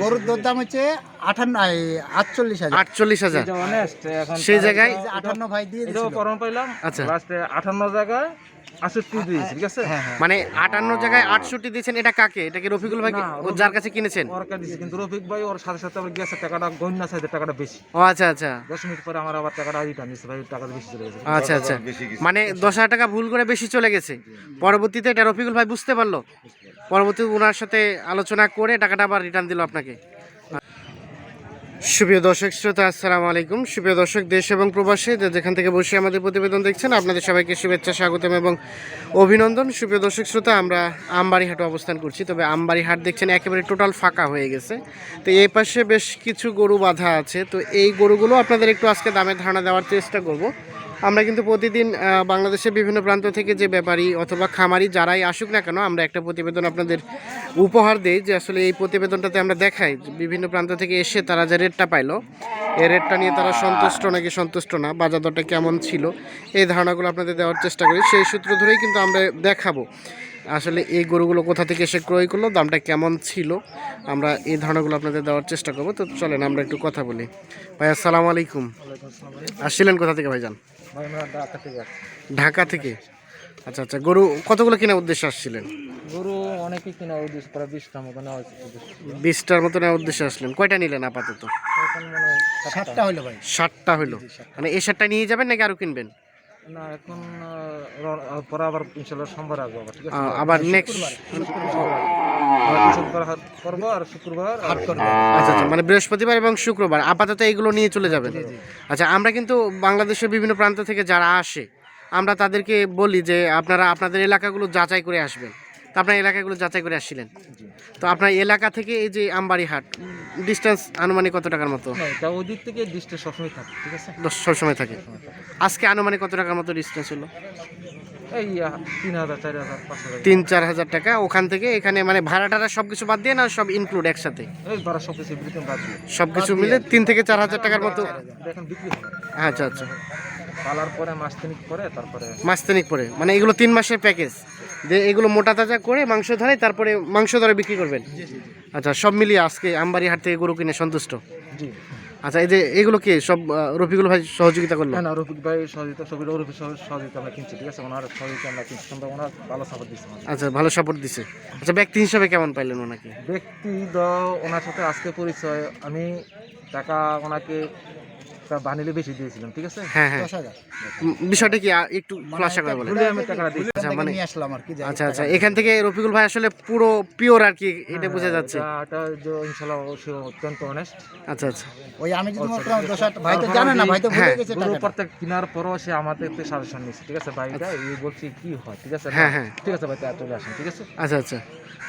গরুর দর দাম হচ্ছে আঠান্ন আটচল্লিশ হাজার। আটচল্লিশ হাজার। এটা honest, এখন সেই জায়গায় এই ভাই দিয়ে পরম পাইলাম আচ্ছা। লাস্টে আঠান্ন জায়গায় ঠিক আছে? মানে আটান্ন জায়গায় আটষট্টি দিয়েছেন এটা কাকে? এটা কি রফিকুল ভাই ও যার কাছে কিনেছেন? ওর কাছে দিয়েছি কিন্তু রফিক ভাই ওর সাথে সাথে আবার গেছে টাকাটা গণ্য সাইজের টাকাটা বেশি। ও আচ্ছা আচ্ছা। দশ মিনিট পরে আমার আবার টাকাটা রিটার্ন দিচ্ছে ভাই টাকাটা বেশি চলে গেছে। আচ্ছা আচ্ছা। মানে দশ হাজার টাকা ভুল করে বেশি চলে গেছে। পরবর্তীতে এটা রফিকুল ভাই বুঝতে পারল? পরবর্তীতে ওনার সাথে আলোচনা করে টাকাটা আবার রিটার্ন দিল আপনাকে। সুপ্রিয় দর্শক, শ্রোতা, আসসালামু আলাইকুম। সুপ্রিয় দর্শক, দেশ এবং প্রবাসী যেখান থেকে বসে আমাদের প্রতিবেদন দেখছেন, আপনাদের সবাইকে শুভেচ্ছা, স্বাগতম এবং অভিনন্দন। সুপ্রিয় দর্শক, শ্রোতা, আমরা আমবাড়ি হাটে অবস্থান করছি। তবে আমবাড়ি হাট দেখছেন একেবারে টোটাল ফাঁকা হয়ে গেছে। তো এই পাশে বেশ কিছু গরু বাঁধা আছে। তো এই গরুগুলো আপনাদের একটু আজকে দামের ধারণা দেওয়ার চেষ্টা করব। আমরা কিন্তু প্রতিদিন বাংলাদেশের বিভিন্ন প্রান্ত থেকে যে ব্যাপারী অথবা খামারি যারাই আসুক না কেন, আমরা একটা প্রতিবেদন আপনাদের উপহার দেই যে আসলে এই প্রতিবেদনটাতে আমরা দেখাই। বিভিন্ন প্রান্ত থেকে এসে তারা যে রেটটা পাইলো, এই রেটটা নিয়ে তারা সন্তুষ্ট নাকি সন্তুষ্ট না বাজার দরটা কেমন ছিল, এই ধারণাগুলো আপনাদের দেওয়ার চেষ্টা করি। সেই সূত্র ধরেই কিন্তু আমরা দেখাবো। আসলে এই গরুগুলো কোথা থেকে এসে ক্রয় করল দামটা কেমন ছিল আমরা এই ধারণাগুলো আপনাদের দেওয়ার চেষ্টা করব। তো চলেন আমরা একটু কথা বলি। ভাই আসসালামু আলাইকুম। আসছিলেন কোথা থেকে ভাইজান? ভাই আমরা ঢাকা থেকে। আসছি ঢাকা থেকে আচ্ছা আচ্ছা গরু কতগুলো কেনার উদ্দেশ্যে আসছিলেন? গরু অনেকই কিনা উদ্দেশ্য প্রায় বিশটা মতো নেওয়া বিশটার মতো নেওয়ার উদ্দেশ্যে আসলেন। কয়টা নিলেন আপাতত? সাতটা। হলো ভাই। ষাটটা হলো মানে এই ষাটটা নিয়ে যাবেন নাকি আরও কিনবেন? না এখন পরে আবার ইনশাল্লাহ সোমবার আসব আবার ঠিক আছে? আবার নেক্সট আবার করব আর শুক্রবার আর আচ্ছা আচ্ছা মানে বৃহস্পতিবার এবং শুক্রবার আপাতত এগুলো নিয়ে চলে যাবেন। আচ্ছা আমরা কিন্তু বাংলাদেশের বিভিন্ন প্রান্ত থেকে যারা আসে আমরা তাদেরকে বলি যে আপনারা আপনাদের এলাকাগুলো যাচাই করে আসবেন। তো আপনার এলাকাগুলো যাচাই করে আসছিলেন। তো আপনার এলাকা থেকে এই যে আমবাড়ি হাট ডিস্টেন্স আনুমানিক কত টাকার মতো? না এটা ওই দিক থেকে ডিস্টেন্স সবসময় থাকে ঠিক আছে? সবসময় থাকে। আজকে আনুমানিক কত টাকার মতো ডিস্টেন্স হলো? এই তিন হাজার চার হাজার পাঁচ হাজার। তিন চার হাজার টাকা। ওখান থেকে এখানে মানে ভাড়া টাড়া সব কিছু বাদ দিয়ে না সব ইনক্লুড একসাথে? সব কিছু মিলে তিন থেকে চার হাজার টাকার মতো আচ্ছা আচ্ছা। পালার পরে মাস তিনিক পরে তারপরে মাস তিনেক পরে। মানে এগুলো তিন মাসের প্যাকেজ। যে এগুলো মোটা তাজা করে মাংস ধরে তারপরে মাংস ধরে বিক্রি করবেন? আচ্ছা সব মিলিয়ে আজকে আমবাড়ি হাট থেকে গরু কিনে সন্তুষ্ট? জি। আচ্ছা এই যে এগুলো কি সব রফিকুল ভাই সহযোগিতা করল? না রফিক ভাই সহযোগিতা সবির রফিক সহ- সহযোগিতা আমরা কিনছি ঠিক আছে? ওনার সহযোগিতা আমরা কিনছি কিন্তু ওনার ভালো সাপোর্ট দিচ্ছে আচ্ছা ভালো সাপোর্ট দিছে। আচ্ছা ব্যক্তি হিসাবে কেমন পাইলেন ওনাকে? ব্যক্তি ওনার সাথে আজকে পরিচয়। আমি টাকা ওনাকে বানিলে বেশি দিয়েছিলাম ঠিক আছে? হ্যাঁ হ্যাঁ। বিষয়টা কি একটু খোলাসা করে আমি টাকাটা দিয়েছি আচ্ছা, মানে- নিয়ে আসলাম আর কি আচ্ছা আচ্ছা। এখান থেকে রফিকুল ভাই আসলে পুরো পিওর আর কি এটা বোঝা যাচ্ছে। এটা- যে ইনশাল্লাহ সে অত্যন্ত অনেস্ট আচ্ছা আচ্ছা। ওই আমি যদি মনে করলাম দশ ভাই তো জানে না ভাই তো ভুলে হ্যাঁ, গেছে টাকাটা। প্রত্যেক কেনার পরও সে আমাদের একটু সাজেশন নিচ্ছে ঠিক আছে? ভাইটা এই বলছি কি হয় ঠিক আছে? হ্যাঁ, হ্যাঁ। ঠিক আছে ভাই চলে আসেন ঠিক আছে? আচ্ছা আচ্ছা।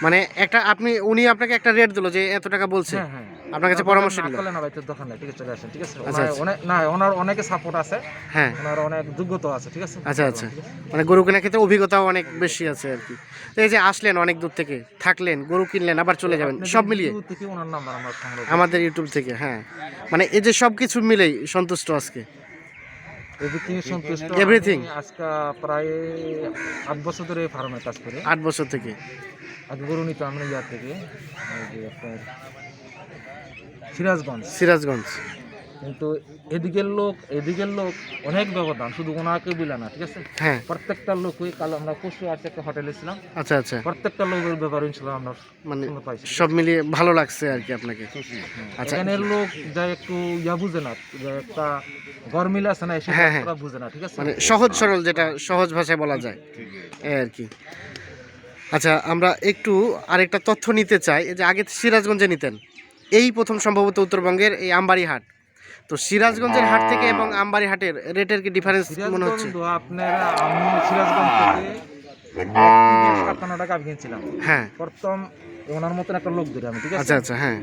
মানে একটা আপনি উনি আপনাকে একটা রেট দিলো যে এত টাকা বলছে। হ্যাঁ হ্যাঁ। আপনার কাছে পরামর্শ নিল না ভাই তোর দোকানে ঠিক আছে চলে আসেন ঠিক আছে? আচ্ছা, ওনার আচ্ছা। অনেক না ওনার অনেকে সাপোর্ট আছে হ্যাঁ। ওনার অনেক যোগ্যতা আছে ঠিক আছে? আচ্ছা আচ্ছা। মানে গরু কেনার ক্ষেত্রে অভিজ্ঞতাও অনেক বেশি আছে আর কি। তো এই যে আসলেন অনেক দূর থেকে থাকলেন গরু কিনলেন আবার চলে যাবেন সব মিলিয়ে। ওনার নাম্বার আমরা আমাদের ইউটিউব থেকে হ্যাঁ। মানে এই যে সব কিছু মিলেই সন্তুষ্ট আজকে। এভরিথিং সন্তুষ্ট? আমি আজকে প্রায় আট বছর ধরে ফার্মে কাজ করি। আট বছর থেকে। আগে গরু নিতাম আমরা ইয়ার থেকে। আপনার সিরাজগঞ্জ। সিরাজগঞ্জ। কিন্তু এদিকের লোক এদিকের লোক অনেক ব্যবধান শুধু ওনাকে বলে না ঠিক আছে? হ্যাঁ। প্রত্যেকটা লোকই কাল আমরা পশু আছে একটা হোটেলে ছিলাম। আচ্ছা আচ্ছা। প্রত্যেকটা লোকের ব্যাপার ইনশাল্লাহ আমরা মানে সব মিলিয়ে ভালো লাগছে আর কি আপনাকে। আচ্ছা। এখানের লোক যা একটু ইয়া বুঝে না একটা গরমিল আছে না সেটা হ্যাঁ, হ্যাঁ। বুঝে না ঠিক আছে? মানে সহজ সরল যেটা সহজ ভাষায় বলা যায়। এই আর কি। আচ্ছা আমরা একটু আরেকটা তথ্য নিতে চাই। যে আগে সিরাজগঞ্জে নিতেন এই প্রথম সম্ভবত উত্তরবঙ্গের এই আমবাড়ি হাট। তো সিরাজগঞ্জের হাট থেকে এবং আমবাড়ি হাটের রেটের কি ডিফারেন্স মনে হচ্ছে? আপনারা আমি সিরাজগঞ্জ থেকে টাকা আমি হ্যাঁ। প্রথম ওনার মতন একটা লোক ধরে আমি ঠিক আছে? আচ্ছা আচ্ছা হ্যাঁ।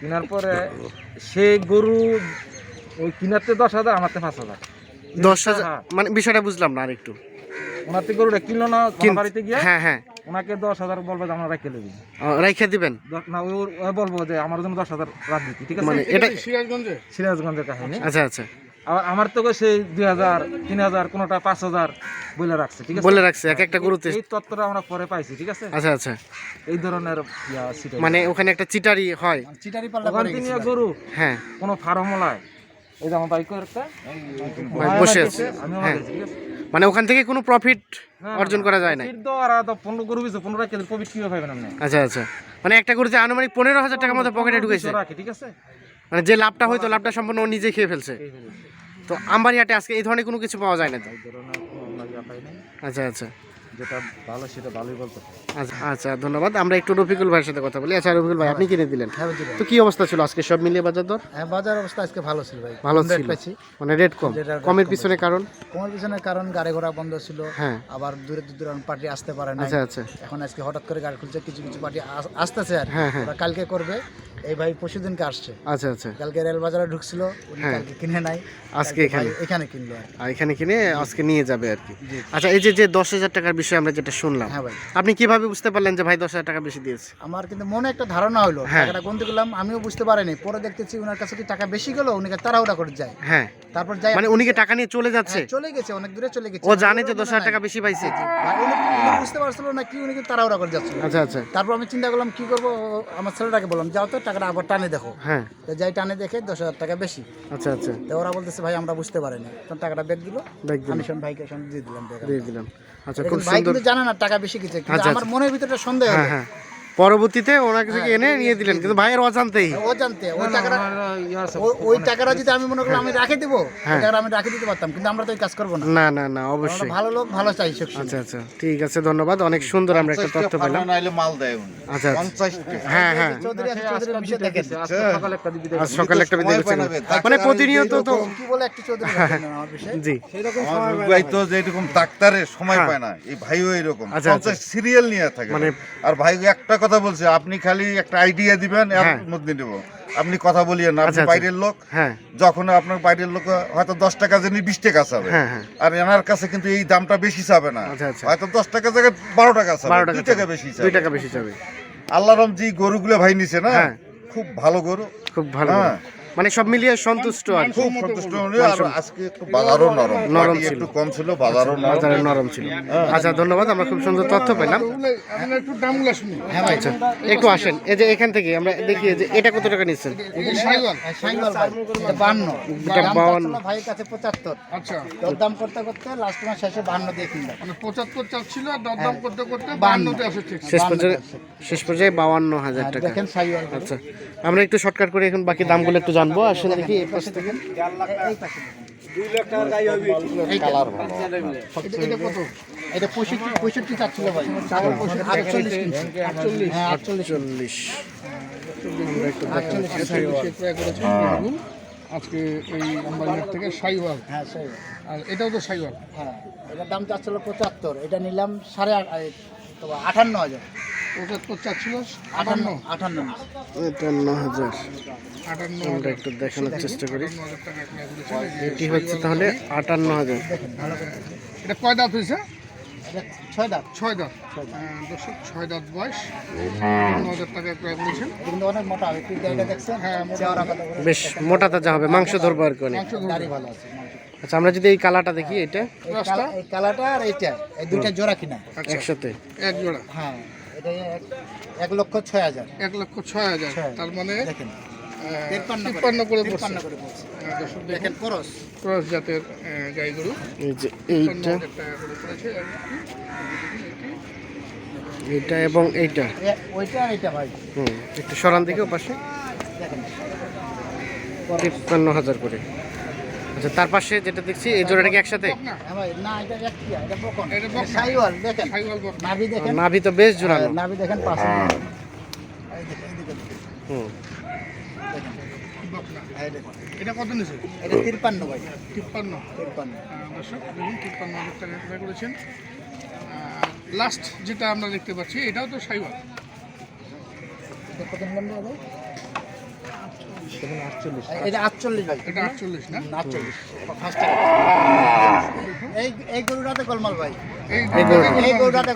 কেনার পরে সে গরু ওই কিনারতে দশ হাজার পাঁচ হাজার। দশ হাজার হ্যাঁ। মানে বিষয়টা বুঝলাম না আর একটু ওনার থেকে গরুটা কিনলো না বাড়িতে গিয়ে? হ্যাঁ হ্যাঁ। ওনাকে দশ হাজার বলব যে আমরা রাখে নেবি রাইখে দিবেন? না ওই বলব যে আমার জন্য দশ হাজার রাখ দিতি ঠিক আছে? মানে এটা সিরাজগঞ্জের কাহিনী। আচ্ছা আচ্ছা। আবার আমার তো সেই দুই হাজার তিন হাজার কোনোটা পাঁচ হাজার বলে রাখছে ঠিক আছে? বলে রাখছে এক একটা গরুতে। এই তত্ত্বটা আমরা পরে পাইছি ঠিক আছে? আচ্ছা আচ্ছা। এই ধরনের মানে ওখানে একটা চিটারি হয়। চিটারি পাল্লা ওখান থেকে গরু হ্যাঁ। কোনো ফার্ম হলায় এই যে আমার বাইকের একটা বসে আছে। আমি হ্যাঁ। ঠিক আছে? মানে ওখান থেকে কোনো প্রফিট হ্যাঁ, অর্জন করা যায় না প্রফিট তো আর তো পনেরো গরু বেশি পনেরো কেজি প্রফিট কীভাবে পাবেন আপনি? আচ্ছা আচ্ছা। মানে একটা গরুতে আনুমানিক পনেরো হাজার টাকার মতো পকেটে ঢুকেছে। ঠিক আছে? মানে যে লাভটা হয়তো লাভটা সম্পূর্ণ ও নিজে খেয়ে ফেলছে। তো আমবাড়ি হাটে আজকে এই ধরনের কোনো কিছু পাওয়া যায় না তো? আচ্ছা আচ্ছা। যেটা ভালো সেটা ভালোই বলতে আচ্ছা আচ্ছা ধন্যবাদ। আমরা একটু রফিকুল ভাইয়ের সাথে কথা বলি। আচ্ছা রফিকুল ভাই আপনি কিনে দিলেন? হ্যাঁ। তো কি অবস্থা ছিল? আজকে সব মিলিয়ে বাজার দর? হ্যাঁ বাজার অবস্থা আজকে ভালো ছিল ভাই। ভালো ছিল। মানে রেট কম। কমের পিছনে কারণ? কোমর পিছনের কারণ গাড়ি ঘোড়া বন্ধ ছিল। হ্যাঁ। আবার দূরে দূরে পার্টি আসতে পারে না আচ্ছা আচ্ছা। এখন আজকে হঠাৎ করে গাড়ি খুলছে কিছু কিছু পার্টি আসতেছে আর হ্যাঁ, হ্যাঁ। কালকে করবে। এই ভাই পরশু দিনকে আসছে। আচ্ছা আচ্ছা। কালকে রেল বাজারে ঢুকছিল। কালকে কিনে নাই। আজকে এখানে? এখানে কিনলো আর এখানে কিনে আজকে নিয়ে যাবে আর কি। আচ্ছা এই যে যে দশ হাজার টাকার বিষয়ে আমরা যেটা শুনলাম। হ্যাঁ ভাই। আপনি কীভাবে বুঝতে পারলেন যে ভাই দশ হাজার টাকা বেশি দিয়েছে? আমার কিন্তু মনে একটা ধারণা হলো হ্যাঁ। টাকাটা গুনতে গেলাম আমিও বুঝতে পারিনি। পরে দেখতেছি ওনার কাছে কি টাকা বেশি গেল উনি তাড়াহুড়া করে যায়। হ্যাঁ। তারপর যাই মানে উনি কি টাকা নিয়ে চলে যাচ্ছে? হ্যাঁ, চলে গেছে অনেক দূরে চলে গেছে। ও জানে যে দশ হাজার টাকা বেশি পাইছে? ভাই, উনি- উনি বুঝতে পারছিল না কি উনি তাড়াহুড়া করে যাচ্ছিল আচ্ছা আচ্ছা। তারপর আমি চিন্তা করলাম কি করব? আমার ছেলেটাকে বললাম যাও তো টাকাটা আবার টানে দেখো। হ্যাঁ। তো যাই টানে দেখে দশ হাজার টাকা বেশি। আচ্ছা আচ্ছা। তো ওরা বলতেছে ভাই আমরা বুঝতে পারিনি। তখন টাকাটা ব্যাগ দিল। দিন আমি ভাইকে দিয়ে দিলাম। দিয়ে দিলাম। আচ্ছা খুব ভাই কিন্তু জানে না টাকা বেশি কিছু। কিন্তু আচ্ছা, আমার মনের ভিতরে সন্দেহ। হ্যাঁ। পরবর্তীতে ওনাকে থেকে এনে নিয়ে দিলেন কিন্তু ভাইয়ের অজান্তেই। ও জানতে ওই টাকাটা ইয়া ওই টাকাটা যদি আমি মনে করলাম আমি রাখে দিব হ্যাঁ। টাকাটা আমি রাখে দিতে পারতাম কিন্তু আমরা তো এই কাজ করব না। না না না অবশ্যই। ভালো লোক ভালো চাই আচ্ছা আচ্ছা ঠিক আছে ধন্যবাদ অনেক সুন্দর আমরা একটা তথ্য পেলাম। নাইলে মাল দেয় উনি। আচ্ছা আচ্ছা। হ্যাঁ হ্যাঁ। চৌধুরী আছে চৌধুরীর বিষয় দেখেন। সকালে একটা আজ সকালে মানে প্রতিনিয়ত তো কি বলে একটু চৌধুরী জি। ভাই তো যেরকম ডাক্তারের সময় হ্যাঁ। পায় না এই ভাইও এরকম। আচ্ছা, পঞ্চাশ সিরিয়াল নিয়ে থাকে মানে- আর ভাই একটা কথা বলছি আপনি খালি একটা আইডিয়া দিবেন এর হ্যাঁ। মধ্যে নেব। আপনি কথা বলিয়েন না আপনি আচ্ছা, আচ্ছা। বাইরের লোক। হ্যাঁ। যখন আপনার বাইরের লোক হয়তো দশ টাকা জেনে বিশ টাকা চাবে। হ্যাঁ আর এনার কাছে কিন্তু এই দামটা বেশি চাবে না। আচ্ছা। হয়তো দশ টাকা জায়গায় বারো টাকা চাবে দুই টাকা বেশি চাবে। টাকা বেশি চাবে। আল্লাহ রম যে গরুগুলো ভাই নিছে না। খুব ভালো গরু। খুব ভালো হ্যাঁ। মানে সব মিলিয়ে সন্তুষ্ট আর খুব সন্তুষ্ট হলো আর আজকে একটু বাজারও নরম। নরম ছিল। একটু কম ছিল বাজারও নরম। বাজারে নরম ছিল। আচ্ছা ধন্যবাদ আমরা খুব সুন্দর তথ্য পেলাম। হ্যাঁ ভাই আচ্ছা একটু আসেন। এই যে এখান থেকে আমরা দেখি যে এটা কত টাকা নিচ্ছেন? হ্যাঁ, ভাই। কাছে পঁচাত্তর। আচ্ছা। দাম করতে করতে লাস্ট মাস শেষে বান্ন দিয়ে কিনলাম মানে পঁচাত্তর চাচ্ছিল আর দরদাম করতে করতে হ্যাঁ। বান্ন। বান্নতে আসে ঠিক শেষ পর্যায়ে শেষ পর্যায়ে বাউান্ন হাজার আর টাকা। দেখেন আচ্ছা আমরা একটু শর্টকাট করে এখন বাকি দামগুলো একটু জানব আসেন দেখি এই পাশ থেকে হ্যাঁ করেছেন দেখুন আজকে এই আম্বানিয়ার থেকে সাইওয়াল। হ্যাঁ সেই আর এটাও তো সাইওয়াল। হ্যাঁ এটার দাম চাচ্ছিল পঁচাত্তর। এটা নিলাম সাড়ে আটান্ন হাজার। পঁচাত্তর চাচ্ছিল আটান্ন। আটান্ন আটান্ন হাজার। আমরা একটু দেখানোর চেষ্টা করি। এটি হচ্ছে তাহলে আটান্ন হাজার। এটা কয় দাঁত হয়েছে? এটা ছয় ছয় দাঁত। আহ, দর্শক ছয় দাঁত বয়স। হাজার টাকা ক্রয় করেছেন কিন্তু অনেক মোটা হবে তুই দেখছেন? হ্যাঁ বেশ মোটা তাজা হবে মাংস ধরবো আর কি অনেক। ভালো আছে আচ্ছা আমরা যদি এই কালারটা দেখি এটা? এই কালাটা আর এইটা এই দুইটা জোড়া কিনা। আচ্ছা। একসাথে। এক জোড়া। হ্যাঁ এটা এক- লক্ষ ছয় হাজার। এক লক্ষ ছয় হাজার। তার মানে দেখেন। তিপ্পান্ন তিপ্পান্ন করে তিপ্পান্ন করে পড়ছে। দেখেন দেখেন ক্রস। জাতের গাই গরু এই যে এইটা। এবং এইটা এবং এইটা। ওইটা আর এইটা ভাই। হুম একটু সরান দিকে পাশে। তিপ্পান্ন হাজার করে। আচ্ছা তার পাশে যেটা দেখছি এই জোড়াটা কি একসাথে? না ভাই না এটা এক কি এটা বকন। এটা বকনা। সাইওয়াল দেখেন। সাইওয়াল বক নাভি তো বেশ জোড়ানো। হ্যাঁ, নাভি পাশে। হুম। দেখেন। এটা কত নিছে এটা তিপ্পান্ন ভাই। তিপ্পান্ন তিপ্পান্ন দর্শক দেখুন তিপ্পান্ন হাজার টাকা ক্রয় করেছেন। লাস্ট যেটা আমরা দেখতে পাচ্ছি এটাও তো সাইওয়াল এটা কত আটচল্লিশ। ভাই। এটা আটচল্লিশ না? আটচল্লিশ। ফার্স্ট এই এই গরুটাতে ভাই। এই গরুটাতে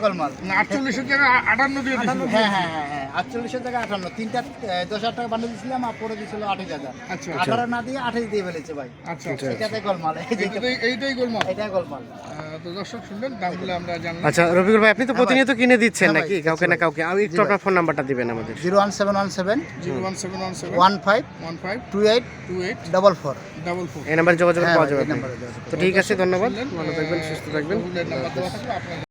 আটচল্লিশের জায়গায় আটান্ন দিয়ে হ্যাঁ হ্যাঁ হ্যাঁ হ্যাঁ। আটচল্লিশের জায়গায় আটান্ন তিনটা দশ হাজার টাকা বানিয়ে দিয়েছিলাম আর পরে দিয়েছিল আঠাশ হাজার। আচ্ছা আঠারো না দিয়ে আঠাশ দিয়ে ফেলেছে ভাই। আচ্ছা আচ্ছা এটাতে গোলমাল। এই এইটাই গোলমাল। এটাই গোলমাল। আহ, তো দর্শক শুনলেন দামগুলো আমরা জানলাম। আচ্ছা রফিকুল ভাই আপনি তো প্রতিনিয়ত কিনে দিচ্ছেন হ্যাঁ নাকি? কাউকে না কাউকে। আমি একটু আপনার ফোন নাম্বারটা দিবেন আমাদের। Zero one seven one seven zero one seven one seven one five one five two eight two eight double four. Double four এই নাম্বারে যোগাযোগ হ্যাঁ পাওয়া যাবে তো ঠিক আছে ধন্যবাদ। ভালো থাকবেন সুস্থ থাকবেন।